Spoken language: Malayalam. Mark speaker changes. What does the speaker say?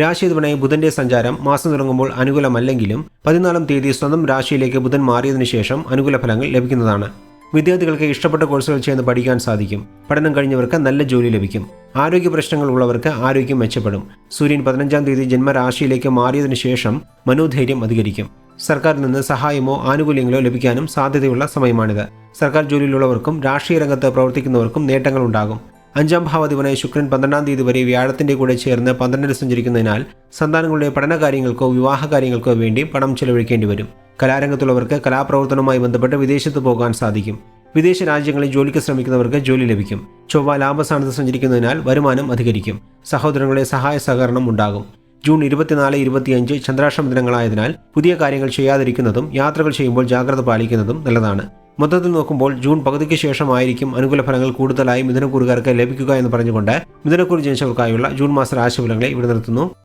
Speaker 1: രാശിധിപനായി ബുധന്റെ സഞ്ചാരം മാസം തുടങ്ങുമ്പോൾ അനുകൂലമല്ലെങ്കിലും പതിനാലാം തീയതി സ്വന്തം രാശിയിലേക്ക് ബുധൻ മാറിയതിനു ശേഷം അനുകൂല ഫലങ്ങൾ ലഭിക്കുന്നതാണ്. വിദ്യാർത്ഥികൾക്ക് ഇഷ്ടപ്പെട്ട കോഴ്സുകൾ ചെയ്യുന്ന പഠിക്കാൻ സാധിക്കും. പഠനം കഴിഞ്ഞവർക്ക് നല്ല ജോലി ലഭിക്കും. ആരോഗ്യ പ്രശ്നങ്ങൾ ഉള്ളവർക്ക് ആരോഗ്യം മെച്ചപ്പെടും. സൂര്യൻ പതിനഞ്ചാം തീയതി ജന്മരാശിയിലേക്ക് മാറിയതിനു ശേഷം മനോധൈര്യം അധികരിക്കും. സർക്കാരിൽ നിന്ന് സഹായമോ ആനുകൂല്യങ്ങളോ ലഭിക്കാനും സാധ്യതയുള്ള സമയമാണിത്. സർക്കാർ ജോലിയിലുള്ളവർക്കും രാഷ്ട്രീയ രംഗത്ത് പ്രവർത്തിക്കുന്നവർക്കും നേട്ടങ്ങൾ ഉണ്ടാകും അഞ്ചാം ഭാവാധിപനായ ശുക്രൻ പന്ത്രണ്ടാം തീയതി വരെ വ്യാഴത്തിന്റെ കൂടെ ചേർന്ന് പന്ത്രണ്ടിൽ സഞ്ചരിക്കുന്നതിനാൽ സന്താനങ്ങളുടെ പഠനകാര്യങ്ങൾക്കോ വിവാഹ കാര്യങ്ങൾക്കോ വേണ്ടി പണം ചെലവഴിക്കേണ്ടി വരും. കലാരംഗത്തുള്ളവർക്ക് കലാപ്രവർത്തനവുമായി ബന്ധപ്പെട്ട് വിദേശത്ത് പോകാൻ സാധിക്കും. വിദേശ രാജ്യങ്ങളിൽ ജോലിക്ക് ശ്രമിക്കുന്നവർക്ക് ജോലി ലഭിക്കും. ചൊവ്വ ലാഭസ്ഥാനത്ത് സഞ്ചരിക്കുന്നതിനാൽ വരുമാനം അധികരിക്കും. സഹോദരങ്ങളുടെ സഹായ സഹകരണം ഉണ്ടാകും. ജൂൺ ഇരുപത്തിനാല് ഇരുപത്തിയഞ്ച് ചന്ദ്രാഷ്ടമ ദിനങ്ങളായതിനാൽ പുതിയ കാര്യങ്ങൾ ചെയ്യാതിരിക്കുന്നതും യാത്രകൾ ചെയ്യുമ്പോൾ ജാഗ്രത പാലിക്കുന്നതും നല്ലതാണ്. മൊത്തത്തിൽ നോക്കുമ്പോൾ ജൂൺ പകുതിക്ക് ശേഷമായിരിക്കും അനുകൂല ഫലങ്ങൾ കൂടുതലായി മിഥുനക്കൂറുകാർക്ക് ലഭിക്കുക എന്ന് പറഞ്ഞുകൊണ്ട് മിഥുനക്കൂർ ജനിച്ചവർക്കായുള്ള ജൂൺ മാസ രാശിഫലങ്ങളെ ഇവിടെ നിർത്തുന്നു.